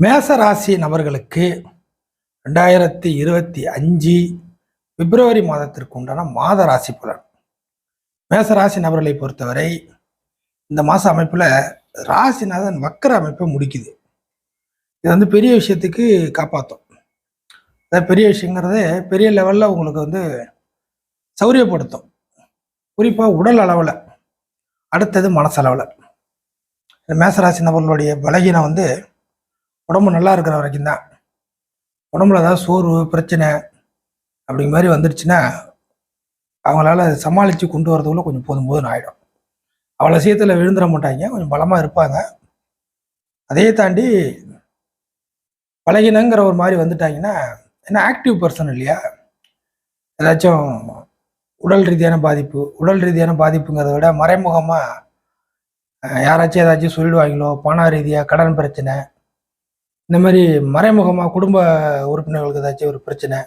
மேச ராசி நபர்களுக்கு ரெண்டாயிரத்தி இருபத்தி அஞ்சு பிப்ரவரி மாதத்திற்கு உண்டான மாத ராசி பலன். மேச ராசி நபர்களை பொறுத்தவரை இந்த மாத அமைப்பில் ராசிநாதன் வக்கர அமைப்பை முடிக்குது. இது வந்து பெரிய விஷயத்துக்கு காப்பாற்றும் அதாவது பெரிய விஷயங்கிறது பெரிய லெவலில் உங்களுக்கு வந்து சௌரியப்படுத்தும். குறிப்பாக உடல் அளவில். அடுத்தது மனசளவில். இந்த மேசராசி நபர்களுடைய பலகீனம் வந்து உடம்பு நல்லா இருக்கிற வரைக்கும் தான். உடம்புல ஏதாவது சோர்வு பிரச்சனை அப்படிங்கிற மாதிரி வந்துடுச்சுன்னா அவங்களால அதை சமாளித்து கொண்டு வரதுக்குள்ள கொஞ்சம் போதும் போதும் ஆகிடும் அவ்வளோ சீக்கிரத்தில் விழுந்துட மாட்டாங்க. கொஞ்சம் பலமாக இருப்பாங்க. அதையே தாண்டி பழகினங்கிற ஒரு மாதிரி வந்துட்டாங்கன்னா ஏன்னா ஆக்டிவ் பர்சன் இல்லையா? ஏதாச்சும் உடல் ரீதியான பாதிப்பு உடல் ரீதியான பாதிப்புங்கிறத விட மறைமுகமாக யாராச்சும் ஏதாச்சும் சொல்லிடுவாங்களோ பண ரீதியாக கடன் பிரச்சனை இந்த மாதிரி மறைமுகமாக குடும்ப உறுப்பினர்களுக்கு ஏதாச்சும் ஒரு பிரச்சனை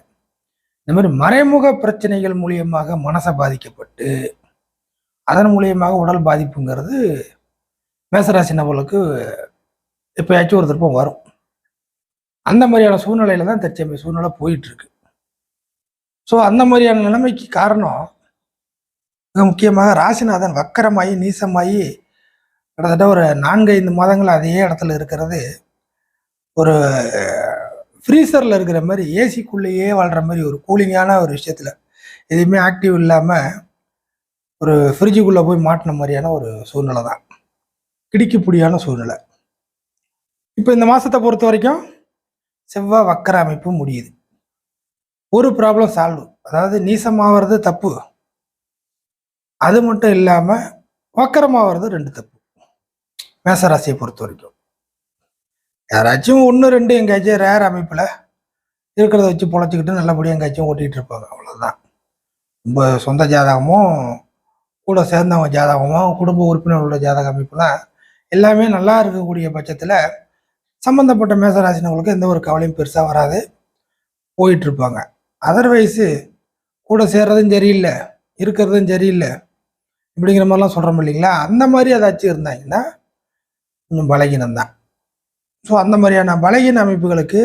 இந்த மாதிரி மறைமுக பிரச்சனைகள் மூலியமாக மனசை பாதிக்கப்பட்டு அதன் மூலியமாக உடல் பாதிப்புங்கிறது மேசராசி நபர்களுக்கு எப்பயாச்சும் ஒரு திருப்பம் வரும். அந்த மாதிரியான சூழ்நிலையில தான் தற்சமய சூழ்நிலை போயிட்டுருக்கு. ஸோ அந்த மாதிரியான நிலைமைக்கு காரணம் மிக முக்கியமாக ராசிநாதன் வக்கரமாகி நீசமாகி கிட்டத்தட்ட ஒரு நான்கு ஐந்து மாதங்கள் அதே இடத்துல இருக்கிறது. ஒரு ஃப்ரீசரில் இருக்கிற மாதிரி ஏசிக்குள்ளேயே வாழ்கிற மாதிரி ஒரு கூலிங்கான ஒரு விஷயத்தில் எதுவுமே ஆக்டிவ் இல்லாமல் ஒரு ஃப்ரிட்ஜுக்குள்ளே போய் மாட்டின மாதிரியான ஒரு சூழ்நிலை தான். கிடிக்கப்படியான சூழ்நிலை. இப்போ இந்த மாதத்தை பொறுத்த வரைக்கும் செவ்வாய் வக்கர அமைப்பு முடியுது. ஒரு ப்ராப்ளம் சால்வ் அதாவது நீசமாகிறது தப்பு. அது மட்டும் இல்லாமல் வக்கரமாகிறது ரெண்டு தப்பு. மேசராசியை பொறுத்த வரைக்கும். யாராச்சும் ஒன்று ரெண்டு எங்கேயாச்சும் ரேர் அமைப்பில் இருக்கிறத வச்சு பொழைச்சிக்கிட்டு நல்லபடியாக எங்கேயாச்சும் ஓட்டிகிட்டு இருப்பாங்க. அவ்வளோதான் ரொம்ப சொந்த ஜாதகமும் கூட சேர்ந்தவங்க ஜாதகமும் குடும்ப உறுப்பினர்களோட ஜாதக அமைப்புலாம் எல்லாமே நல்லா இருக்கக்கூடிய பட்சத்தில் சம்மந்தப்பட்ட மேசராசினவங்களுக்கு எந்த ஒரு கவலையும் பெருசாக வராது. போயிட்டுருப்பாங்க அதர்வைஸு கூட சேர்றதும் சரியில்லை இருக்கிறதும் சரியில்லை இப்படிங்கிற மாதிரிலாம் சொல்கிறோம் இல்லைங்களா? அந்த மாதிரி ஏதாச்சும் இருந்தாங்கன்னா கொஞ்சம் பலகீனம் தான் ஸோ அந்த மாதிரியான பலகீன அமைப்புகளுக்கு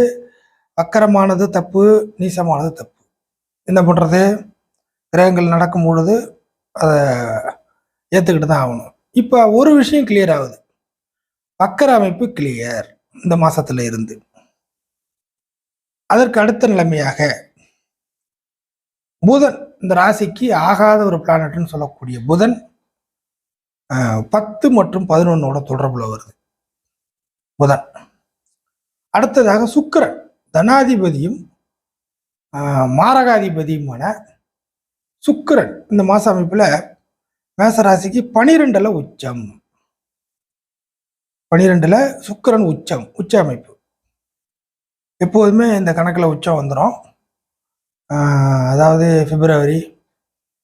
வக்கரமானது தப்பு நீசமானது தப்பு. என்ன பண்ணுறது கிரகங்கள் நடக்கும் பொழுது அதை ஏற்றுக்கிட்டு தான் ஆகணும். இப்போ ஒரு விஷயம் கிளியர் ஆகுது. வக்கர அமைப்பு கிளியர் இந்த மாதத்தில் இருந்து. அதற்கு அடுத்த நிலைமையாக புதன் இந்த ராசிக்கு ஆகாத ஒரு பிளானட்னு சொல்லக்கூடிய புதன் பத்து மற்றும் பதினொன்னோட தொடர்பில் வருது. புதன். அடுத்ததாக சுக்கரன். தனாதிபதியும் மாரகாதிபதியுமான சுக்கிரன். இந்த மாச அமைப்புல மேசராசிக்கு பனிரெண்டில் பனிரெண்டுல உச்சம். பனிரெண்டுல சுக்கரன் உச்சம் உச்ச அமைப்பு. எப்போதுமே இந்த கணக்கில் உச்சம் வந்துடும் அதாவது பிப்ரவரி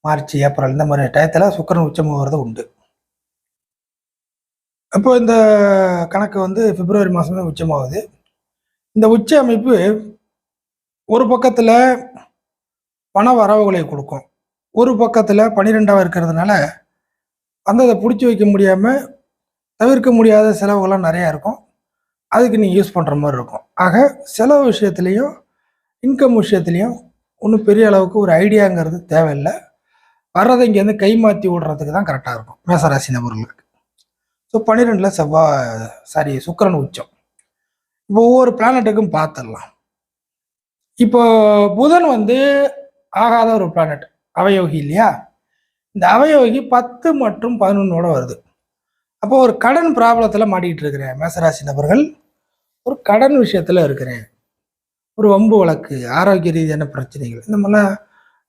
மார்ச் ஏப்ரல் இந்த மாதிரி டயத்தில் சுக்கரன் உச்சம் வர்றது உண்டு. அப்போ இந்த கணக்கு வந்து பிப்ரவரி மாதமே உச்சமாகுது. இந்த உச்ச அமைப்பு ஒரு பக்கத்தில் பண வரவுகளை கொடுக்கும். ஒரு பக்கத்தில் பன்னிரெண்டாக இருக்கிறதுனால அந்த அதை பிடிச்சி வைக்க முடியாமல் தவிர்க்க முடியாத செலவுகள்லாம் நிறையா இருக்கும். அதுக்கு நீங்கள் யூஸ் பண்ணுற மாதிரி இருக்கும். ஆக செலவு விஷயத்துலையும் இன்கம் விஷயத்துலையும் ஒன்றும் பெரிய அளவுக்கு ஒரு ஐடியாங்கிறது தேவையில்லை. வர்றதை இங்கேருந்து கை மாற்றி விடுறதுக்கு தான் கரெக்டாக இருக்கும். மேசராசி நபர்களுக்கு. ஸோ பன்னிரெண்டில் செவ்வாய் சாரி சுக்கரன் உச்சம். இப்போ ஒவ்வொரு பிளானட்டுக்கும் பார்த்துடலாம். இப்போ புதன் வந்து ஆகாத ஒரு பிளானட் அவயோகி இல்லையா? இந்த அவயோகி பத்து மற்றும் பதினொன்னோட வருது. அப்போ ஒரு கடன் ப்ராப்ளத்தில் மாட்டிக்கிட்டு இருக்கிறேன் மேசராசி நபர்கள். ஒரு கடன் விஷயத்தில் இருக்கிறேன். ஒரு வம்பு வழக்கு ஆரோக்கிய ரீதியான பிரச்சனைகள் இந்த மாதிரிலாம்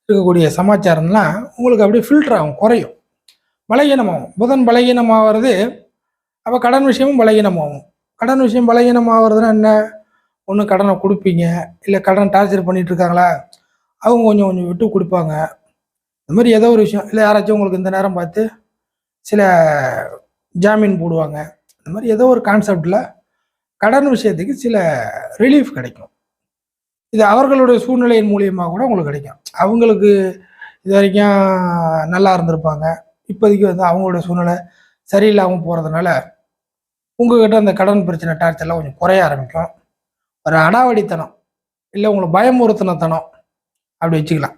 இருக்கக்கூடிய சமாச்சாரம்லாம் உங்களுக்கு அப்படியே ஃபில்டர் ஆகும் குறையும். பலகீனமாகும். புதன் பலகீனமாகிறது அப்போ கடன் விஷயமும் பலகீனமாகும். கடன் விஷயம் பலகீனமாகிறதுனா என்ன? ஒன்று கடனை கொடுப்பீங்க. இல்லை கடன் டார்ச்சர் பண்ணிட்டு இருக்காங்களா அவங்க கொஞ்சம் கொஞ்சம் விட்டு கொடுப்பாங்க. இந்த மாதிரி ஏதோ ஒரு விஷயம். இல்லை யாராச்சும் உங்களுக்கு இந்த நேரம் பார்த்து சில ஜாமீன் போடுவாங்க. இந்த மாதிரி ஏதோ ஒரு கான்செப்டில் கடன் விஷயத்துக்கு சில ரிலீஃப் கிடைக்கும். இது அவர்களுடைய சூழ்நிலையின் மூலியமாக கூட உங்களுக்கு கிடைக்கும். அவங்களுக்கு இது வரைக்கும் நல்லா இருந்திருப்பாங்க. இப்போதைக்கு வந்து அவங்களோட சூழ்நிலை சரியில்லாமல் போகிறதுனால உங்ககிட்ட அந்த கடன் பிரச்சனை டார்ச்சர்லாம் கொஞ்சம் குறைய ஆரம்பிக்கும். ஒரு அடாவடித்தனம் இல்லை உங்களை பயமுறுத்தினத்தனம் அப்படி வச்சுக்கலாம்.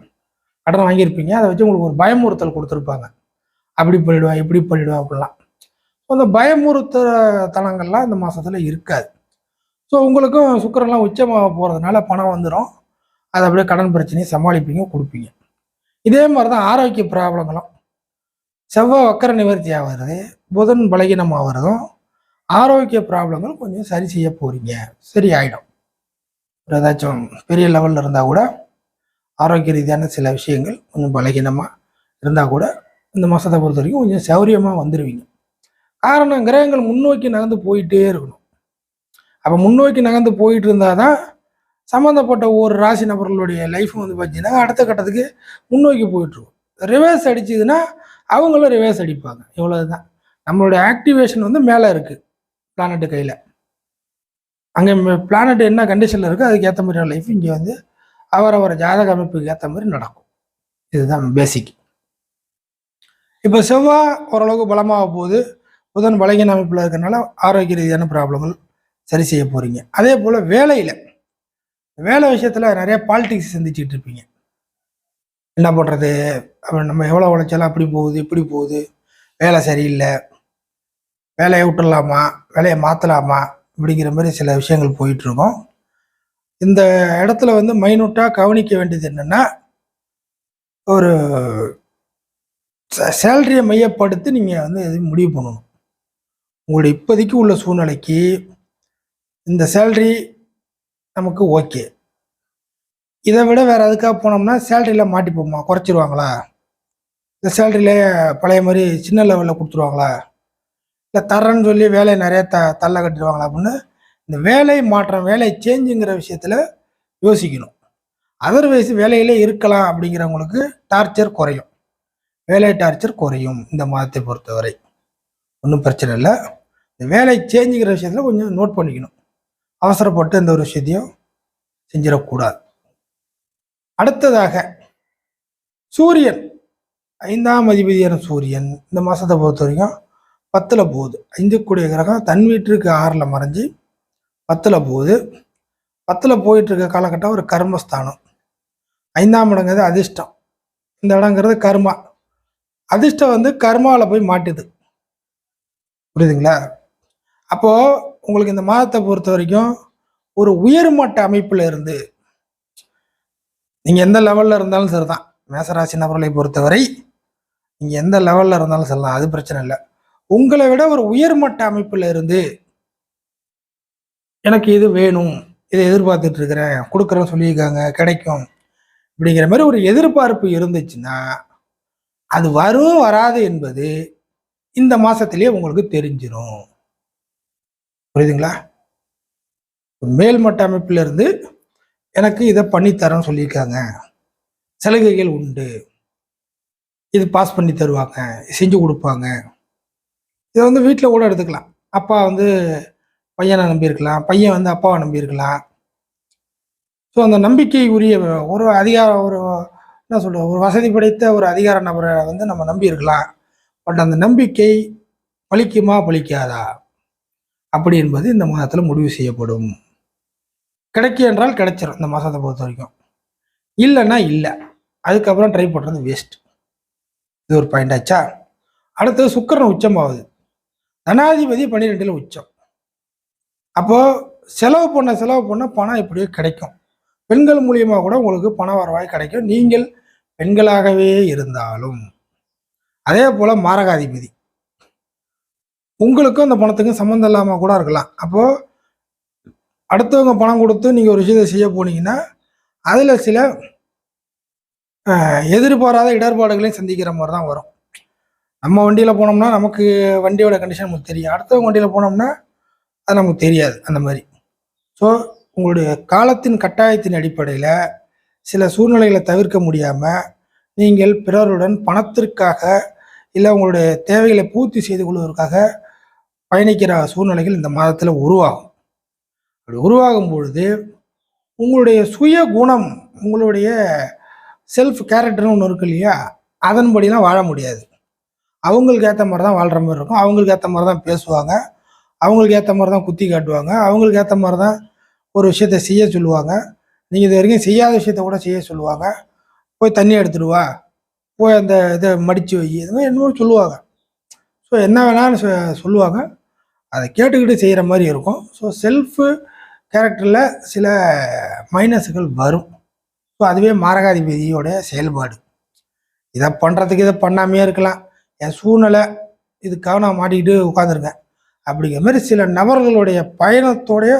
கடன் வாங்கியிருப்பீங்க அதை வச்சு உங்களுக்கு ஒரு பயமுறுத்தல் கொடுத்துருப்பாங்க. அப்படி பண்ணிடுவேன் இப்படி பண்ணிடுவேன் அப்படிலாம். ஸோ அந்த பயமுறுத்துற தனங்கள்லாம் இந்த மாதத்தில் இருக்காது. ஸோ உங்களுக்கும் சுக்கரெல்லாம் உச்சமாக போகிறதுனால பணம் வந்துடும் அதை அப்படியே கடன் பிரச்சனையை சமாளிப்பீங்க கொடுப்பீங்க. இதே மாதிரி தான் ஆரோக்கிய ப்ராப்ளங்களும். செவ்வாய் வக்கர நிவர்த்தி ஆகிறது புதன் பலகீனமாகிறதும் ஆரோக்கிய ப்ராப்ளங்கள் கொஞ்சம் சரி செய்ய போறீங்க. சரி ஆயிடும். ஏதாச்சும் பெரிய லெவலில் இருந்தால் கூட ஆரோக்கிய ரீதியான சில விஷயங்கள் கொஞ்சம் பலகீனமாக இருந்தால் கூட இந்த மாதத்தை பொறுத்த வரைக்கும் கொஞ்சம் சௌரியமாக வந்துடுவீங்க காரணம் கிரகங்கள் முன்னோக்கி நகர்ந்து போயிட்டே இருக்கணும். அப்போ முன்னோக்கி நகர்ந்து போயிட்டு இருந்தால் தான் சம்மந்தப்பட்ட ஒரு ராசி நபர்களுடைய லைஃப் வந்து பார்த்தீங்கன்னா அடுத்த கட்டத்துக்கு முன்னோக்கி போயிட்டுருக்கும். ரிவர்ஸ் அடிச்சதுன்னா அவங்களும் ரிவர்ஸ் அடிப்பாங்க. இவ்வளோ தான் நம்மளுடைய ஆக்டிவேஷன் வந்து மேலே இருக்குது பிளானட்டு கையில். அங்கே பிளானட் என்ன கண்டிஷனில் இருக்கோ அதுக்கு ஏற்ற மாதிரியான லைஃப் இங்கே வந்து அவரவர் ஜாதக அமைப்புக்கு ஏற்ற மாதிரி நடக்கும். இதுதான் பேசிக் இப்போ செவ்வாய் ஓரளவுக்கு பலமாக போகுது. புதன் பலகீன அமைப்பில் இருக்கிறனால ஆரோக்கிய ரீதியான ப்ராப்ளங்கள் சரி செய்ய போகிறீங்க அதே போல் வேலையில் வேலை விஷயத்தில் நிறைய பாலிடிக்ஸ் சந்திச்சுட்டு இருப்பீங்க. என்ன பண்ணுறது நம்ம எவ்வளோ உழைச்சாலும் அப்படி போகுது இப்படி போகுது. வேலை சரியில்லை. வேலையை விட்டுடலாமா வேலையை மாற்றலாமா அப்படிங்கிற மாதிரி சில விஷயங்கள் போயிட்டுருக்கோம். இந்த இடத்துல வந்து மைனூட்டாக கவனிக்க வேண்டியது என்னென்னா ஒரு சேலரியை மையப்படுத்தி நீங்கள் வந்து எதுவும் முடிவு பண்ணணும். உங்களுடைய இப்போதைக்கு உள்ள சூழ்நிலைக்கு இந்த சேல்ரி நமக்கு ஓகே. இதை விட வேறு எதுக்காக போனோம்னா சேலரியில் மாட்டிப்போமா? குறைச்சிருவாங்களா? இந்த சேலரியிலே பழைய மாதிரி சின்ன லெவலில் கொடுத்துருவாங்களா? இல்லை தரேன்னு சொல்லி வேலையை நிறைய த தள்ள கட்டிடுவாங்களா? அப்படின்னு இந்த வேலை மாற்றம் வேலை சேஞ்சுங்கிற விஷயத்தில் யோசிக்கணும். அதர்வைஸ் வேலையிலே இருக்கலாம் அப்படிங்கிறவங்களுக்கு டார்ச்சர் குறையும். வேலை டார்ச்சர் குறையும் இந்த மாதத்தை பொறுத்தவரை. ஒன்றும் பிரச்சனை இல்லை. இந்த வேலை சேஞ்சுங்கிற விஷயத்தில் கொஞ்சம் நோட் பண்ணிக்கணும். அவசரப்பட்டு எந்த ஒரு விஷயத்தையும் செஞ்சிடக்கூடாது. அடுத்ததாக சூரியன். ஐந்தாம் அதிபதியான சூரியன் இந்த மாதத்தை பொறுத்த வரைக்கும் பத்தில் போகுது. ஐந்து கூடிய கிரகம் தன் வீட்டிற்கு ஆறில் மறைஞ்சு பத்தில் போகுது. பத்தில் போயிட்டுருக்க காலகட்டம் ஒரு கர்மஸ்தானம். ஐந்தாம் இடங்கிறது அதிர்ஷ்டம். இந்த இடங்கிறது கர்மா. அதிர்ஷ்டம் வந்து கர்மாவில் போய் மாட்டுது. புரியுதுங்களா? அப்போது உங்களுக்கு இந்த மாதத்தை பொறுத்த வரைக்கும் ஒரு உயர்மட்ட அமைப்பில் இருந்து நீங்கள் எந்த லெவலில் இருந்தாலும் சரிதான். மேசராசி நபர்களை பொறுத்தவரை நீங்கள் எந்த லெவலில் இருந்தாலும் சொல்லலாம் அது பிரச்சனை இல்லை. உங்களை விட ஒரு உயர்மட்ட அமைப்பில் இருந்து எனக்கு இது வேணும் இதை எதிர்பார்த்துட்டு இருக்கிறேன் கொடுக்குறேன்னு சொல்லியிருக்காங்க கிடைக்கும் அப்படிங்கிற மாதிரி ஒரு எதிர்பார்ப்பு இருந்துச்சுன்னா அது வரும் வராது என்பது இந்த மாசத்திலேயே உங்களுக்கு தெரிஞ்சிடும் புரியுதுங்களா? மேல்மட்ட அமைப்பில் இருந்து எனக்கு இதை பண்ணித்தரேன்னு சொல்லியிருக்காங்க. சலுகைகள் உண்டு. இது பாஸ் பண்ணி தருவாங்க செஞ்சு கொடுப்பாங்க. இதை வந்து வீட்டில் கூட எடுத்துக்கலாம். அப்பா வந்து பையனை நம்பியிருக்கலாம். பையன் வந்து அப்பாவை நம்பியிருக்கலாம். ஸோ அந்த நம்பிக்கை உரிய ஒரு அதிகார ஒரு என்ன சொல்ற ஒரு வசதி படைத்த ஒரு அதிகார நபரை வந்து நம்ம நம்பியிருக்கலாம். பட் அந்த நம்பிக்கை பலிக்குமா பலிக்காதா அப்படி என்பது இந்த மாதத்தில் முடிவு செய்யப்படும். கிடைக்கு என்றால் கிடைச்சிரும் இந்த மாதத்தை பொறுத்த வரைக்கும். இல்லைன்னா இல்லை. அதுக்கப்புறம் ட்ரை பண்ணுறது வேஸ்ட் இது ஒரு பாயிண்ட் ஆச்சா? அடுத்தது சுக்கரன் உச்சமாகுது. தனாதிபதி பன்னிரெண்டில் உச்சம். அப்போது செலவு பண்ண செலவு பண்ண பணம் எப்படியோ கிடைக்கும். பெண்கள் மூலியமாக கூட உங்களுக்கு பண வரவாய் கிடைக்கும். நீங்கள் பெண்களாகவே இருந்தாலும். அதே போல் மாரகாதிபதி. உங்களுக்கும் அந்த பணத்துக்கும் சம்மந்தம் இல்லாமல் கூட இருக்கலாம். அப்போது அடுத்தவங்க பணம் கொடுத்து நீங்கள் ஒரு விஷயத்தை செய்ய போனீங்கன்னா அதில் சில எதிர்பாராத இடர்பாடுகளையும் சந்திக்கிற மாதிரி தான் வரும். நம்ம வண்டியில் போனோம்னா நமக்கு வண்டியோட கண்டிஷன் நமக்கு தெரியும். அடுத்தவங்க வண்டியில் போனோம்னா அது நமக்கு தெரியாது அந்த மாதிரி. ஸோ உங்களுடைய காலத்தின் கட்டாயத்தின் அடிப்படையில் சில சூழ்நிலைகளை தவிர்க்க முடியாமல் நீங்கள் பிறருடன் பணத்திற்காக இல்லை உங்களுடைய தேவைகளை பூர்த்தி செய்து கொள்வதற்காக பயணிக்கிற சூழ்நிலைகள் இந்த மாதத்தில் உருவாகும். அப்படி உருவாகும் பொழுது உங்களுடைய சுய குணம் உங்களுடைய செல்ஃப் கேரக்டர்னு ஒன்று இருக்கு இல்லையா? அதன்படிலாம் வாழ முடியாது. அவங்களுக்கு ஏற்ற மாதிரி தான் வாழ்கிற மாதிரி இருக்கும். அவங்களுக்கு ஏற்ற மாதிரி தான் பேசுவாங்க. அவங்களுக்கு ஏற்ற மாதிரி தான் குத்தி காட்டுவாங்க. அவங்களுக்கு ஏற்ற மாதிரி தான் ஒரு விஷயத்த செய்ய சொல்லுவாங்க. நீங்கள் இது வரைக்கும் செய்யாத விஷயத்த கூட செய்ய சொல்லுவாங்க. போய் தண்ணி எடுத்துட்டு வா. போய் அந்த இதை மடித்து வை. இது மாதிரி என்னமோ சொல்லுவாங்க. ஸோ என்ன வேணாலும் சொ- சொல்லுவாங்க. அதை கேட்டுக்கிட்டு செய்கிற மாதிரி இருக்கும். ஸோ செல்ஃபு கேரக்டரில் சில மைனஸுகள் வரும். ஸோ அதுவே மாரகாதிபதியோடைய செயல்பாடு. இதை பண்ணுறதுக்கு இதை பண்ணாமையே இருக்கலாம். என் சூழ்நிலை இதுக்காக நான் மாட்டிக்கிட்டு உட்காந்துருக்கேன் அப்படிங்கிற மாதிரி சில நபர்களுடைய பயணத்தோடைய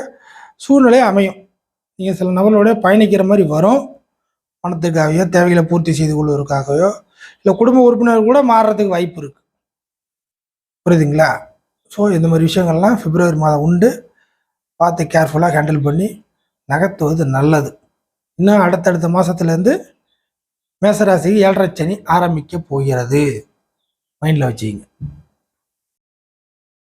சூழ்நிலை அமையும். நீங்கள் சில நபர்களோட பயணிக்கிற மாதிரி வரும். பணத்துக்காகவோ தேவைகளை பூர்த்தி செய்து கொள்வதற்காகவோ இல்லை குடும்ப உறுப்பினர் கூட மாறுறதுக்கு வாய்ப்பு இருக்குது புரியுதுங்களா? ஸோ இந்த மாதிரி விஷயங்கள்லாம் பிப்ரவரி மாதம் உண்டு. பார்த்து கேர்ஃபுல்லாக ஹேண்டில் பண்ணி நகர்த்துவது நல்லது. இன்னும் அடுத்தடுத்த மாதத்துலேருந்து மேசராசிக்கு ஏழரை சனி ஆரம்பிக்க போகிறது. மைண்டில் வச்சுக்கிங்க.